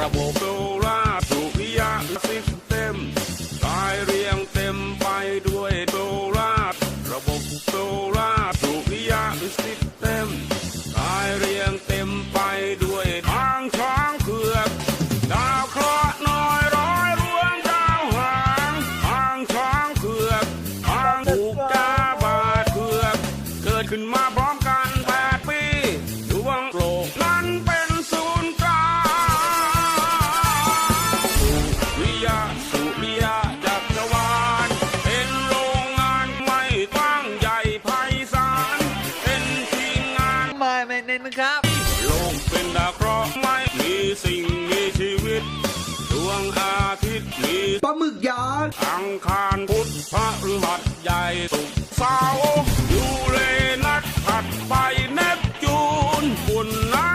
ระบบโซลาถูกนิยาซิสเต็มรายเรียงเต็มไปด้วยโซลาระบบโซลาถูกนิยาซิสเต็มรายเรียงเต็มไปด้วยทางช้างเผือกดาวเคราะห์น้อยร้อยรวงดาวหางทางช้างเผือกทางอุกกาบาดเผือกเกิดขึ้นมาพร้อมกันายไม่เน้นนะครับ โลกเป็นดาวเคราะห์ไม่มีสิ่งมีชีวิต ดวงอาทิตย์มีปลาหมึกยักษ์อังคารพุธพระฤหัสใหญ่สุกเสาร์ยู่เรนัสถัดไปเนปจูนฝุ่นน้